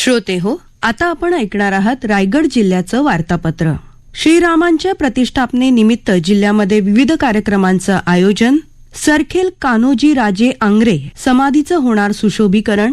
श्रोते हो आता आपण ऐकणार आहात रायगड जिल्ह्याचं वार्तापत्र. श्रीरामांच्या प्रतिष्ठापनेनिमित्त जिल्ह्यामध्ये विविध कार्यक्रमांचं आयोजन सरखेल कान्होजी राजे आंग्रे समाधीचं होणार सुशोभीकरण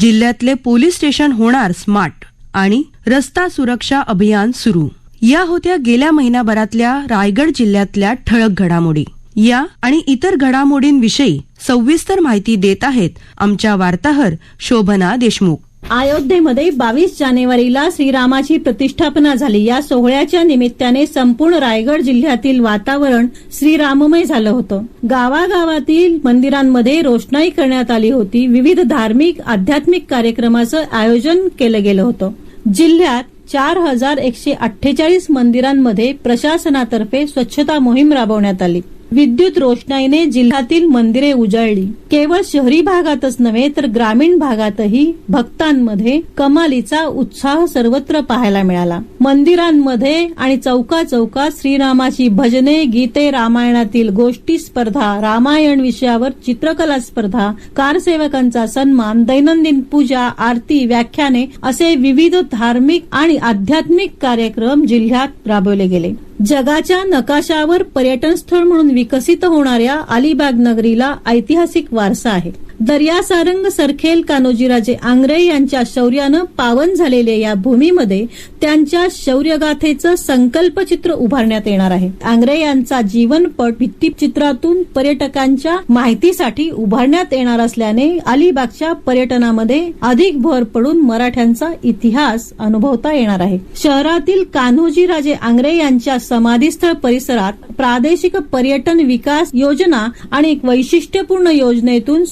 जिल्ह्यातले पोलीस स्टेशन होणार स्मार्ट आणि रस्ता सुरक्षा अभियान सुरू. या होत्या गेल्या महिन्याभरातल्या रायगड जिल्ह्यातल्या ठळक घडामोडी. या आणि इतर घडामोडींविषयी सविस्तर माहिती देत आहेत आमच्या वार्ताहर शोभना देशमुख. अयोध्येमध्ये बावीस जानेवारीला श्रीरामाची प्रतिष्ठापना झाली. या सोहळ्याच्या निमित्ताने संपूर्ण रायगड जिल्ह्यातील वातावरण श्रीराममय झालं होतं. गावागावातील मंदिरांमध्ये रोषणाई करण्यात आली होती. विविध धार्मिक आध्यात्मिक कार्यक्रमाचं आयोजन केलं गेलं होतं. जिल्ह्यात चार हजार एकशे अठ्ठेचाळीस मंदिरांमध्ये प्रशासनातर्फे स्वच्छता मोहीम राबवण्यात आली. विद्युत रोषणाईने जिल्ह्यातील मंदिरे उजळली. केवळ शहरी भागातच नव्हे तर ग्रामीण भागातही भक्तांमध्ये कमालीचा उत्साह सर्वत्र पाहायला मिळाला. मंदिरांमध्ये आणि चौका चौकात श्रीरामाची भजने गीते रामायणातील गोष्टी स्पर्धा रामायण विषयावर चित्रकला स्पर्धा कारसेवकांचा सन्मान दैनंदिन पूजा आरती व्याख्याने असे विविध धार्मिक आणि आध्यात्मिक कार्यक्रम जिल्ह्यात राबवले गेले. जगाच्या नकाशावर पर्यटन स्थळ म्हणून विकसित होणाऱ्या अलिबाग नगरीला ऐतिहासिक वारसा आहे. दर्यासारंग सरखेल कान्होजीराजे आंग्रे यांच्या शौर्यानं पावन झालेल्या या भूमीमध्ये त्यांच्या शौर्यगाथेचं संकल्पचित्र उभारण्यात येणार आहे. आंग्रे यांचा जीवनपट भित्तीचित्रातून पर्यटकांच्या माहितीसाठी उभारण्यात येणार असल्याने अलिबागच्या पर्यटनामध्ये अधिक भर पडून मराठ्यांचा इतिहास अनुभवता येणार आहे. शहरातील कान्होजीराजे आंग्रे यांच्या समाधीस्थळ परिसरात प्रादेशिक पर्यटन विकास योजना आणि एक वैशिष्ट्यपूर्ण योजनेतून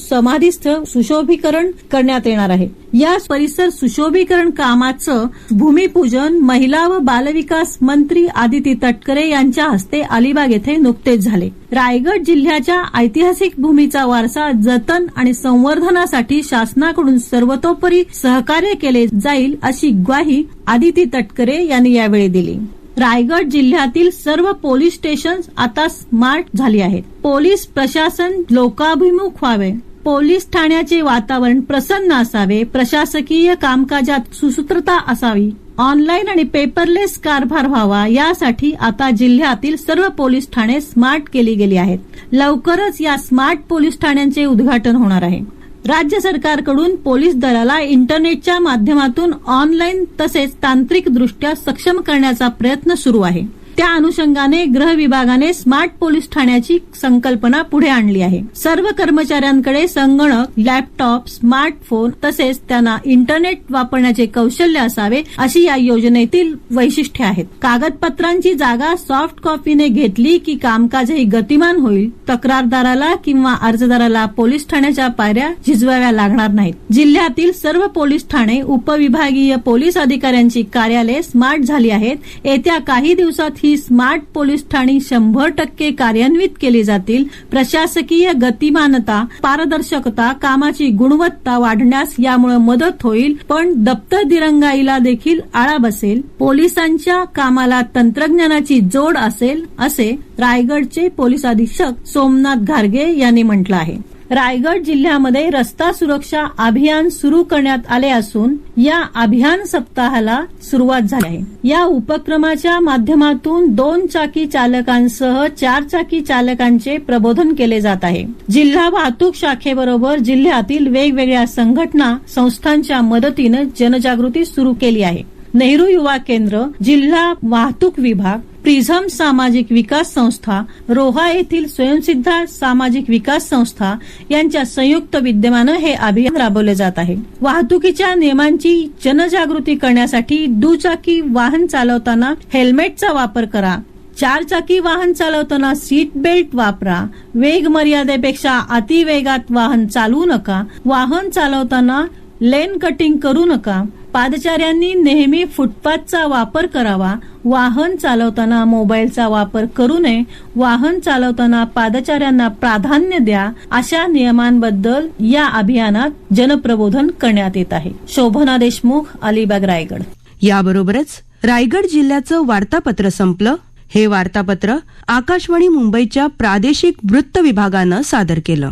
समाधीस्थळ सुशोभीकरण करण्यात येणार आहे. या परिसर सुशोभीकरण कामाचं भूमिपूजन महिला व बालविकास मंत्री आदिती तटकरे यांच्या हस्ते अलिबाग येथे नुकतेच झाले. रायगड जिल्ह्याच्या ऐतिहासिक भूमीचा वारसा जतन आणि संवर्धनासाठी शासनाकडून सर्वतोपरी सहकार्य केले जाईल अशी ग्वाही आदिती तटकरे यांनी यावेळी दिली. रायगड जिल्ह्यातील सर्व पोलीस स्टेशन आता स्मार्ट झाली आहेत. पोलीस प्रशासन लोकाभिमुख व्हावे. पोलीस ठाण्याचे वातावरण प्रसन्न असावे प्रशासकीय कामकाजात सुसूत्रता असावी ऑनलाईन आणि पेपरलेस कारभार व्हावा यासाठी आता जिल्ह्यातील सर्व पोलीस ठाणे स्मार्ट केली गेली आहेत. लवकरच या स्मार्ट पोलीस ठाण्यांचे उद्घाटन होणार आहे. राज्य सरकारकडून पोलीस दलाला इंटरनेटच्या माध्यमातून ऑनलाईन तसेच तांत्रिकदृष्ट्या सक्षम करण्याचा प्रयत्न सुरू आहे. त्या अनुषंगाने गृह विभागाने स्मार्ट पोलीस ठाण्याची संकल्पना पुढे आणली आहे. सर्व कर्मचाऱ्यांकडे संगणक लॅपटॉप स्मार्टफोन तसेच त्यांना इंटरनेट वापरण्याचे कौशल्य असावे अशी या योजनेतील वैशिष्ट्ये आहेत. कागदपत्रांची जागा सॉफ्ट कॉपीने घेतली की कामकाजही गतिमान होईल तक्रारदाराला किंवा अर्जदाराला पोलीस ठाण्याच्या पायऱ्या झिजवाव्या लागणार नाहीत. जिल्ह्यातील सर्व पोलीस ठाणे उपविभागीय पोलीस अधिकाऱ्यांची कार्यालये स्मार्ट झाली आहेत. येत्या काही दिवसात ही स्मार्ट पोलीस ठाणी शंभर टक्के कार्यान्वित केली जातील. प्रशासकीय गतिमानता पारदर्शकता कामाची गुणवत्ता वाढण्यास यामुळे मदत होईल पण दप्तर दिरंगाईला देखील आळा बसेल. पोलिसांच्या कामाला तंत्रज्ञानाची जोड असेल असे रायगडचे पोलीस अधीक्षक सोमनाथ घारगे यांनी म्हटलं आहे. रायगड जिल्ह्यामध्ये रस्ता सुरक्षा अभियान सुरू करण्यात आले असून या अभियान सप्ताहाला सुरुवात झाली आहे. या उपक्रमाच्या माध्यमातून दोन चाकी चालकांसह चार चाकी चालकांचे प्रबोधन केले जात आहे. जिल्हा वाहतूक शाखेबरोबर जिल्ह्यातील वेगवेगळ्या संघटना संस्थांच्या मदतीनं जनजागृती सुरू केली आहे. नेहरू युवा केंद्र जिल्हा वाहतूक विभाग प्रिझम सामाजिक विकास संस्था रोहा येथील स्वयंसिद्धा सामाजिक विकास संस्था यांच्या संयुक्त विद्यमानं हे अभियान राबवले जात आहे. वाहतुकीच्या नियमांची जनजागृती करण्यासाठी दुचाकी वाहन चालवताना हेल्मेटचा वापर करा. चार चाकी वाहन चालवताना सीट बेल्ट वापरा. वेग मर्यादेपेक्षा अतिवेगात वाहन चालवू नका. वाहन चालवताना लेन कटिंग करू नका. पादचाऱ्यांनी नेहमी फुटपाथचा वापर करावा. वाहन चालवताना मोबाईलचा वापर करू नये. वाहन चालवताना पादचाऱ्यांना प्राधान्य द्या. अशा नियमांबद्दल या अभियानात जनप्रबोधन करण्यात येत आहे. शोभना देशमुख अलिबाग रायगड. याबरोबरच रायगड जिल्ह्याचं वार्तापत्र संपलं. हे वार्तापत्र आकाशवाणी मुंबईच्या प्रादेशिक वृत्त विभागानं सादर केलं.